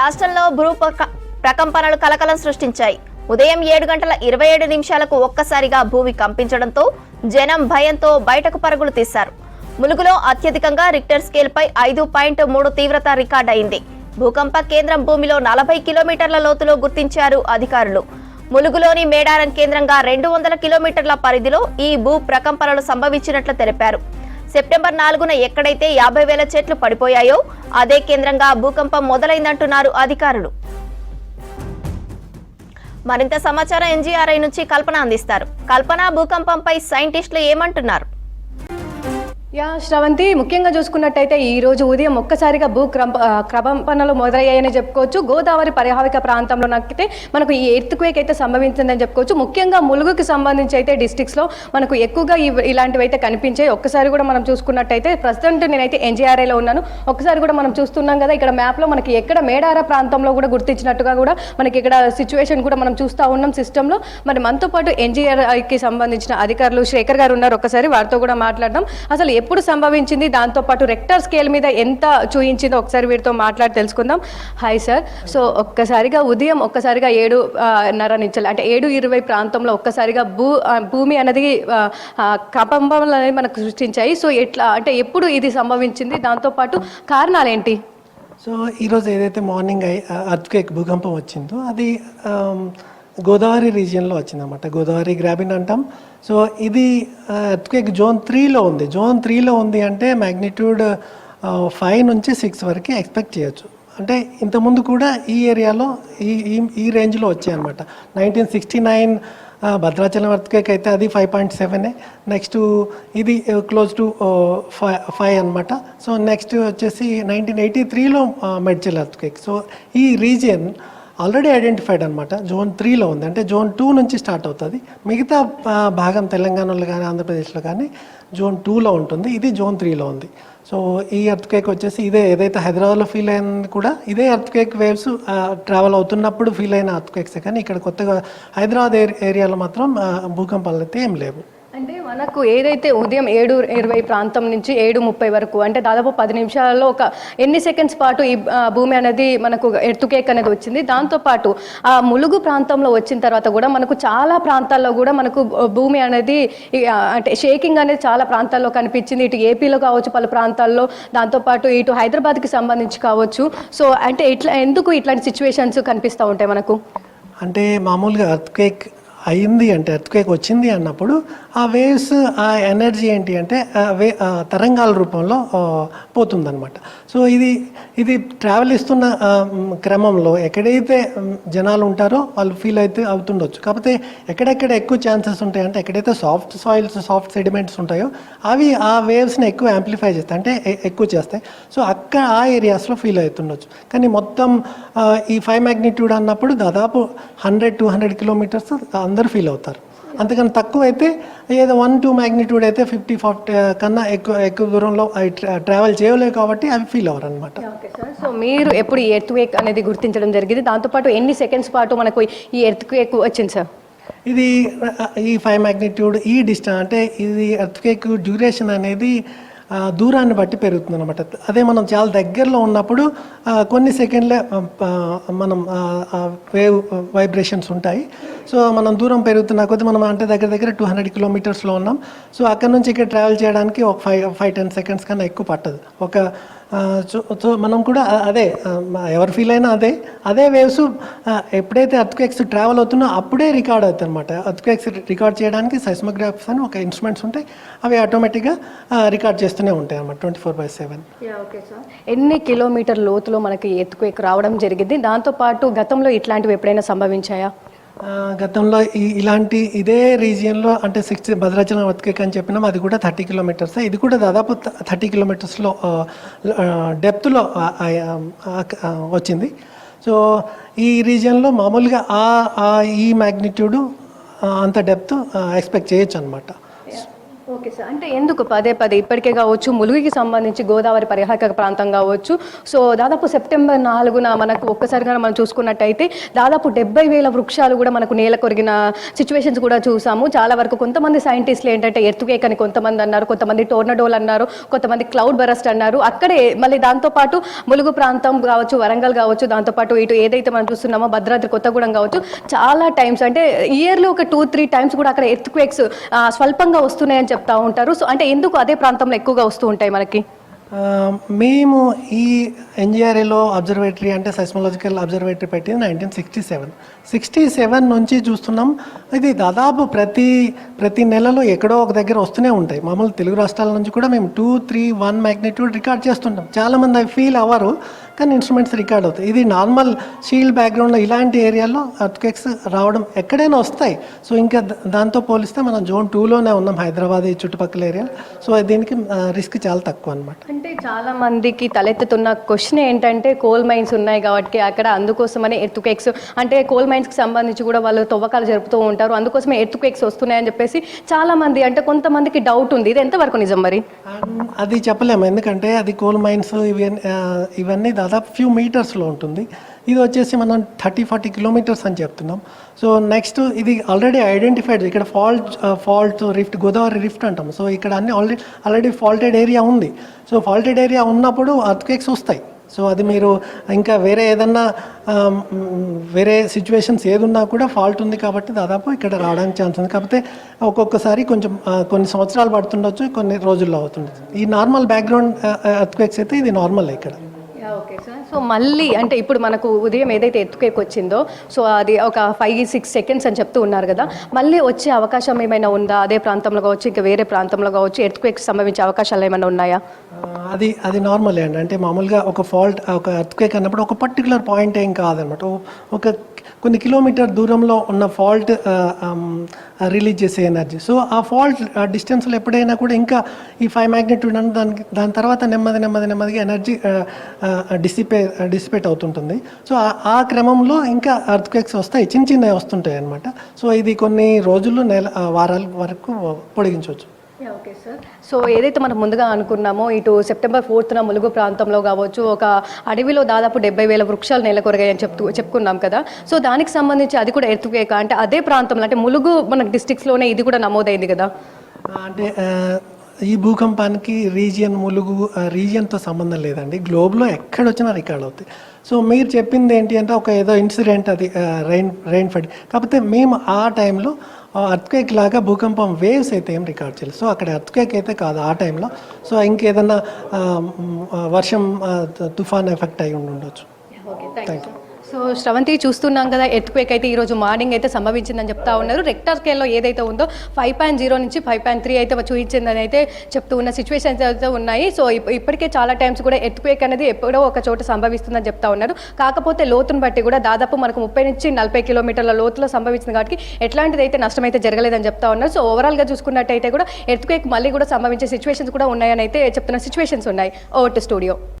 రాష్ట్రంలో భూ ప్రక- ప్రకంపనలు కలకలం సృష్టించాయి. ఉదయం ఏడు గంటల ఇరవై ఏడు నిమిషాలకు ఒక్కసారిగా భూమి కంపించడంతో జనం భయంతో బయటకు పరుగులు తీశారు. ములుగులో అత్యధికంగా రిక్టర్ స్కేల్ పై ఐదు పాయింట్ మూడు తీవ్రత రికార్డ్ అయింది. భూకంప కేంద్రం భూమిలో నలభై కిలోమీటర్ల లోతులో గుర్తించారు అధికారులు. ములుగులోని మేడారం కేంద్రంగా రెండు వందల కిలోమీటర్ల పరిధిలో ఈ భూ ప్రకంపనలు సంభవించినట్లు తెలిపారు. సెప్టెంబర్ నాలుగున ఎక్కడైతే యాభై వేల చెట్లు పడిపోయాయో అదే కేంద్రంగా భూకంపం మొదలైందంటున్నారు అధికారులు. మరింత సమాచారం ఎన్జీఆర్ఐ నుంచి కల్పన అందిస్తారు. కల్పన భూకంపంపై సైంటిస్టులు ఏమంటున్నారు? యా శ్రవంతి ముఖ్యంగా చూసుకున్నట్టయితే ఈ రోజు ఉదయం ఒక్కసారిగా భూ క్రంప క్రమంపనలు మొదలయ్యాయని చెప్పుకోవచ్చు. గోదావరి పరిహావిక ప్రాంతంలో నాకైతే మనకు ఈ ఎర్త్క్వేక్ అయితే సంభవించిందని చెప్పుకోవచ్చు. ముఖ్యంగా ములుగుకి సంబంధించి అయితే డిస్టిక్స్లో మనకు ఎక్కువగా ఇలాంటివి అయితే కనిపించాయి. ఒక్కసారి కూడా మనం చూసుకున్నట్టయితే ప్రస్తుతం నేనైతే ఎన్జీఆర్ఐలో ఉన్నాను. ఒకసారి కూడా మనం చూస్తున్నాం కదా ఇక్కడ మ్యాప్లో మనకి ఎక్కడ మేడార ప్రాంతంలో కూడా గుర్తించినట్టుగా కూడా మనకి ఇక్కడ సిచ్యువేషన్ కూడా మనం చూస్తూ ఉన్నాం సిస్టంలో మరి మనతో పాటు ఎన్జీఆర్ఐకి సంబంధించిన అధికారులు శేఖర్ గారు ఉన్నారు. ఒక్కసారి వారితో కూడా మాట్లాడడం అసలు ఎప్పుడు సంభవించింది? దాంతోపాటు రెక్టర్ స్కేల్ మీద ఎంత చూయించిందో ఒకసారి వీరితో మాట్లాడి తెలుసుకుందాం. హాయ్ సార్ సో ఒక్కసారిగా ఉదయం ఒక్కసారిగా ఏడు నర నుంచి అంటే ఏడు ఇరవై ప్రాంతంలో ఒక్కసారిగా భూ భూమి అనేది ఆ, అనేది మనకు సృష్టించాయి. సో ఎట్లా అంటే ఎప్పుడు ఇది సంభవించింది? దాంతోపాటు కారణాలు ఏంటి సో ఈరోజు ఏదైతే మార్నింగ్ అర్త్క్వేక్ భూకంపం వచ్చిందో అది గోదావరి రీజియన్లో వచ్చిందన్నమాట. గోదావరి గ్రాబిన్ అంటాం. సో ఇది ఎర్త్క్వేక్ జోన్ త్రీలో ఉంది. జోన్ త్రీలో ఉంది అంటే మ్యాగ్నిట్యూడ్ ఫైవ్ నుంచి సిక్స్ వరకు ఎక్స్పెక్ట్ చేయొచ్చు. అంటే ఇంతకుముందు కూడా ఈ ఏరియాలో ఈ ఈ- ఈ రేంజ్లో వచ్చాయన్నమాట. Nineteen sixty nine Bhadrachalam earthquake అయితే అది ఫైవ్ పాయింట్ సెవెనే నెక్స్ట్ ఇది క్లోజ్ టు ఫైవ్ ఫైవ్ అనమాట సో నెక్స్ట్ వచ్చేసి నైన్టీన్ ఎయిటీ త్రీలో మెడ్చల్ ఎర్త్క్వేక్ సో ఈ రీజియన్ ఆల్రెడీ ఐడెంటిఫైడ్ అనమాట జోన్ త్రీలో ఉంది. అంటే జోన్ టూ నుంచి స్టార్ట్ అవుతుంది. మిగతా భాగం తెలంగాణలో కానీ ఆంధ్రప్రదేశ్లో కానీ జోన్ టూలో ఉంటుంది. ఇది జోన్ త్రీలో ఉంది. సో ఈ ఎర్త్క్వేక్ వచ్చేసి ఇదే ఏదైతే హైదరాబాద్లో ఫీల్ అయింది కూడా ఇదే ఎర్త్క్వేక్ వేవ్స్ ట్రావెల్ అవుతున్నప్పుడు ఫీల్ అయిన ఎర్త్క్వేక్సే కానీ ఇక్కడ కొత్తగా హైదరాబాద్ ఏరియాలో మాత్రం భూకంపాలు అయితే ఏం లేవు. మనకు ఏదైతే ఉదయం ఏడు ఇరవై ప్రాంతం నుంచి ఏడు ముప్పై వరకు అంటే దాదాపు పది నిమిషాల్లో ఒక ఎన్ని సెకండ్స్ పాటు ఈ భూమి అనేది మనకు ఎర్తుకేక్ అనేది వచ్చింది. దాంతోపాటు ఆ ములుగు ప్రాంతంలో వచ్చిన తర్వాత కూడా మనకు చాలా ప్రాంతాల్లో కూడా మనకు భూమి అనేది అంటే షేకింగ్ అనేది చాలా ప్రాంతాల్లో కనిపించింది. ఇటు ఏపీలో కావచ్చు పలు ప్రాంతాల్లో. దాంతోపాటు ఇటు హైదరాబాద్కి సంబంధించి కావచ్చు. సో అంటే ఇట్లా ఎందుకు ఇట్లాంటి సిచ్యువేషన్స్ కనిపిస్తూ ఉంటాయి మనకు? అంటే మామూలుగా కేక్ అయింది అంటే ఎర్త్క్వేక్ వచ్చింది అన్నప్పుడు ఆ వేవ్స్ ఆ ఎనర్జీ ఏంటి అంటే వే తరంగాల రూపంలో పోతుందన్నమాట. సో ఇది ఇది ట్రావెల్ ఇస్తున్న క్రమంలో ఎక్కడైతే జనాలు ఉంటారో వాళ్ళు ఫీల్ అయితే అవుతుండొచ్చు. కాకపోతే ఎక్కడెక్కడ ఎక్కువ ఛాన్సెస్ ఉంటాయంటే ఎక్కడైతే సాఫ్ట్ సాయిల్స్ సాఫ్ట్ సెడిమెంట్స్ ఉంటాయో అవి ఆ వేవ్స్ని ఎక్కువ యాంప్లిఫై చేస్తాయి. అంటే ఎక్కువ చేస్తాయి. సో అక్కడ ఆ ఏరియాస్లో ఫీల్ అవుతుండొచ్చు. కానీ మొత్తం ఈ ఫైవ్ మ్యాగ్నిట్యూడ్ అన్నప్పుడు దాదాపు హండ్రెడ్ టూ హండ్రెడ్ కిలోమీటర్స్ అందరూ ఫీల్ అవుతారు. అంతకన్నా తక్కువ అయితే ఏదో వన్ టూ మ్యాగ్నిట్యూడ్ అయితే ఫిఫ్టీ ఫార్టీ కన్నా ఎక్కువ ఎక్కువ దూరంలో ట్రావెల్ చేయలేవు కాబట్టి అవి ఫీల్ అవ్వరు అనమాట ఓకే సార్ సో మీరు ఎప్పుడు ఈ ఎర్త్ వేక్ అనేది గుర్తించడం జరిగింది? దాంతోపాటు ఎన్ని సెకండ్స్ పాటు మనకు ఈ ఎర్త్ వేక్ వచ్చింది సార్ ఇది ఆ, ఈ ఫైవ్ మ్యాగ్నిట్యూడ్ ఈ డిస్టెన్స్ అంటే ఇది ఎర్త్కేక్ డ్యూరేషన్ అనేది దూరాన్ని బట్టి పెరుగుతుంది అనమాట అదే మనం చాలా దగ్గరలో ఉన్నప్పుడు కొన్ని సెకండ్లే మనం వేవ్ వైబ్రేషన్స్ ఉంటాయి. సో మనం దూరం పెరుగుతున్న కొద్ది మనం అంటే దగ్గర దగ్గర టూ హండ్రెడ్ కిలోమీటర్స్లో ఉన్నాం. సో అక్కడ నుంచి ఇక్కడ ట్రావెల్ చేయడానికి ఒక ఫైవ్ ఫైవ్ టెన్ సెకండ్స్ కన్నా ఎక్కువ పట్టదు. ఒక సో సో మనం కూడా అదే ఎవరు ఫీల్ అయినా అదే అదే వేవ్స్ ఎప్పుడైతే అర్త్క్వేక్స్ ట్రావెల్ అవుతున్నా అప్పుడే రికార్డ్ అవుతుంది అనమాట అర్త్క్వేక్స్ రికార్డ్ చేయడానికి సైస్మోగ్రాఫ్స్ అని ఒక ఇన్స్ట్రుమెంట్స్ ఉంటాయి అవి ఆటోమేటిక్గా రికార్డ్ చేస్తూనే ఉంటాయి అనమాట twenty four by seven okay sir ఎన్ని కిలోమీటర్ లోతులో మనకి ఎర్త్ రావడం జరిగింది? దాంతోపాటు గతంలో ఇట్లాంటివి ఎప్పుడైనా సంభవించాయా? గతంలో ఇలాంటి ఇదే రీజియన్లో అంటే సిక్స్టీ భద్రాచలం వతికేక్ అని చెప్పినాం అది కూడా థర్టీ కిలోమీటర్స్. ఇది కూడా దాదాపు థర్టీ కిలోమీటర్స్లో డెప్త్లో వచ్చింది. సో ఈ రీజియన్లో మామూలుగా ఆ ఆ ఈ మ్యాగ్నిట్యూడ్ అంత డెప్త్ ఎక్స్పెక్ట్ చేయొచ్చు అనమాట ఓకే సార్. అంటే ఎందుకు పదే పదే ఇప్పటికే కావచ్చు ములుగుకి సంబంధించి గోదావరి పరిహారక ప్రాంతం కావచ్చు. సో దాదాపు సెప్టెంబర్ నాలుగున మనకు ఒక్కసారిగా మనం చూసుకున్నట్టయితే దాదాపు డెబ్బై వేల వృక్షాలు కూడా మనకు నేల కొరిగిన సిచ్యువేషన్స్ కూడా చూసాము. చాలా వరకు కొంతమంది సైంటిస్టులు ఏంటంటే ఎర్తుకేక్ అని కొంతమంది అన్నారు కొంతమంది టోర్నడోల్ అన్నారు కొంతమంది క్లౌడ్ బరస్ట్ అన్నారు. అక్కడే మళ్ళీ దాంతోపాటు ములుగు ప్రాంతం కావచ్చు వరంగల్ కావచ్చు దాంతోపాటు ఇటు ఏదైతే మనం చూస్తున్నామో భద్రాద్రి కొత్తగూడెం కావచ్చు చాలా టైమ్స్ అంటే ఇయర్లో ఒక టూ త్రీ టైమ్స్ కూడా అక్కడ ఎర్త్క్వేక్స్ స్వల్పంగా వస్తున్నాయని వస్తూ ఉంటారు. సో అంటే ఎందుకు అదే ప్రాంతంలో ఎక్కువగా వస్తూ ఉంటాయి మనకి? మేము ఈ ఎన్జిఆర్ఏలో అబ్జర్వేటరీ అంటే సైస్మలాజికల్ అబ్జర్వేటరీ పెట్టింది nineteen sixty seven. Sixty seven నుంచి చూస్తున్నాం. ఇది దాదాపు ప్రతి ప్రతి నెలలో ఎక్కడో ఒక దగ్గర వస్తూనే ఉంటాయి. మామూలు తెలుగు రాష్ట్రాల నుంచి కూడా మేము two three one magnitude record చేస్తుంటాం. చాలామంది అవి ఫీల్ అవ్వరు. కానీ ఇన్స్ట్రుమెంట్స్ రికార్డ్ అవుతాయి. ఇది నార్మల్ షీల్డ్ బ్యాక్గ్రౌండ్లో ఇలాంటి ఏరియాలో అర్త్క్వేక్స్ రావడం ఎక్కడైనా వస్తాయి. సో ఇంకా దాంతో పోలిస్తే మనం జోన్ టూలోనే ఉన్నాం హైదరాబాద్ ఈ చుట్టుపక్కల ఏరియా సో దీనికి రిస్క్ చాలా తక్కువ అనమాట అంటే చాలా మందికి తలెత్తుతున్న క్వశ్చన్ ఏంటంటే కోల్ మైన్స్ ఉన్నాయి కాబట్టి అక్కడ అందుకోసమని ఎర్తుకేక్స్ అంటే కోల్ మైన్స్కి సంబంధించి కూడా వాళ్ళు తవ్వకాలు జరుపుతూ ఉంటారు. అందుకోసమే ఎర్తుకేక్స్ వస్తున్నాయని చెప్పేసి చాలా మంది అంటే కొంతమందికి డౌట్ ఉంది. ఇది ఎంతవరకు నిజం మరి? అది చెప్పలేము. ఎందుకంటే అది కోల్ మైన్స్ ఇవన్నీ ఇవన్నీ దాదాపు ఫ్యూ మీటర్స్లో ఉంటుంది. ఇది వచ్చేసి మనం థర్టీ ఫార్టీ కిలోమీటర్స్ అని చెప్తున్నాం. సో నెక్స్ట్ ఇది ఆల్రెడీ ఐడెంటిఫైడ్ ఇక్కడ fault fault rift Godavari rift అంటాం. సో ఇక్కడ అన్ని ఆల్రెడీ ఆల్రెడీ ఫాల్టెడ్ ఏరియా ఉంది. సో ఫాల్టెడ్ ఏరియా ఉన్నప్పుడు అర్త్క్వేక్స్ వస్తాయి. సో అది మీరు ఇంకా వేరే ఏదన్నా um, వేరే సిచ్యువేషన్స్ ఏది ఉన్నా కూడా ఫాల్ట్ ఉంది కాబట్టి దాదాపు ఇక్కడ రావడానికి ఛాన్స్ ఉంది. కాకపోతే ఒక్కొక్కసారి కొంచెం uh, కొన్ని సంవత్సరాలు పడుతుండొచ్చు కొన్ని రోజుల్లో అవుతుండొచ్చు. ఈ నార్మల్ బ్యాక్గ్రౌండ్ అర్త్క్వేక్స్ అయితే ఇది నార్మల్ ఇక్కడ. ఓకే సార్ సో మళ్ళీ అంటే ఇప్పుడు మనకు ఉదయం ఏదైతే ఎత్తుకేక్ వచ్చిందో సో అది ఒక ఫైవ్ సిక్స్ సెకండ్స్ అని చెప్తూ ఉన్నారు కదా మళ్ళీ వచ్చే అవకాశం ఏమైనా ఉందా? అదే ప్రాంతంలో కావచ్చు ఇంకా వేరే ప్రాంతంలో కావచ్చు ఎత్తుకేక్ సంభవించే అవకాశాలు ఏమైనా ఉన్నాయా? అది అది నార్మల్ అండి. అంటే మామూలుగా ఒక ఫాల్ట్ ఒక ఎత్తుకేక్ అన్నప్పుడు ఒక పర్టికులర్ పాయింట్ ఏం కాదనమాట. ఒక కొన్ని కిలోమీటర్ దూరంలో ఉన్న ఫాల్ట్ రిలీజ్ చేసే ఎనర్జీ. సో ఆ ఫాల్ట్ డిస్టెన్స్లో ఎప్పుడైనా కూడా ఇంకా ఈ ఫైవ్ మ్యాగ్నెట్యూడ్ అంటే దానికి దాని తర్వాత నెమ్మది నెమ్మది నెమ్మదిగా ఎనర్జీ డిసిపే డిసిపేట్ అవుతుంటుంది. సో ఆ- క్రమంలో ఇంకా అర్త్క్వేక్స్ వస్తాయి చిన్న చిన్నవి వస్తుంటాయి అనమాట సో ఇది కొన్ని రోజులు నెల వారాల వరకు పొడిగించవచ్చు. ఓకే సార్ సో ఏదైతే మనం ముందుగా అనుకున్నామో ఇటు సెప్టెంబర్ ఫోర్త్న ములుగు ప్రాంతంలో కావచ్చు ఒక అడవిలో దాదాపు డెబ్బై వేల వృక్షాలు నెలకొరగాయని చెప్తూ చెప్పుకున్నాం కదా. సో దానికి సంబంధించి అది కూడా ఎర్తుకేక అంటే అదే ప్రాంతంలో అంటే ములుగు మన డిస్టిక్స్లోనే ఇది కూడా నమోదైంది కదా. అంటే ఈ భూకంపానికి రీజియన్ ములుగు రీజియన్తో సంబంధం లేదండి. గ్లోబ్లో ఎక్కడ వచ్చినా రికార్డ్ అవుతాయి. సో మీరు చెప్పింది ఏంటి అంటే ఒక ఏదో ఇన్సిడెంట్ అది రైన్ రైన్ ఫడ్. కాకపోతే మేము ఆ టైంలో అర్త్క్వేక్ లాగా భూకంపం వేవ్స్ అయితే ఏం రికార్డ్ చేయలేదు. సో అక్కడ అర్త్క్వేక్ అయితే కాదు ఆ టైంలో సో ఇంకేదన్నా వర్షం తుఫాన్ ఎఫెక్ట్ అయి ఉండి ఉండొచ్చు థ్యాంక్ యూ సో శ్రవంతి చూస్తున్నాం కదా ఎర్త్క్వేక్ అయితే ఈరోజు మార్నింగ్ అయితే సంభవించిందని చెప్తా ఉన్నారు. రెక్టర్ స్కేల్లో ఏదైతే ఉందో ఫైవ్ పాయింట్ జీరో నుంచి ఫైవ్ పాయింట్ త్రీ అయితే చూపించిందని అయితే చెప్తూ ఉన్న సిచ్యువేషన్స్ అయితే ఉన్నాయి. సో ఇప్- ఇప్పటికే చాలా టైమ్స్ కూడా ఎర్త్క్వేక్ అనేది ఎప్పుడో ఒక చోట సంభవిస్తుందని చెప్తా ఉన్నారు. కాకపోతే లోతును బట్టి కూడా దాదాపు మనకు ముప్పై నుంచి నలభై కిలోమీటర్ల లోతులో సంభవించింది కాబట్టి ఎట్లాంటిది అయితే నష్టం అయితే జరగలేదని చెప్తా ఉన్నారు. సో ఓవరాల్గా చూసుకున్నట్టయితే కూడా ఎర్త్క్వేక్ మళ్ళీ కూడా సంభవించే సిచ్యువేషన్స్ కూడా ఉన్నాయని అయితే చెప్తున్న సిచ్యువేషన్స్ ఉన్నాయి. Over to studio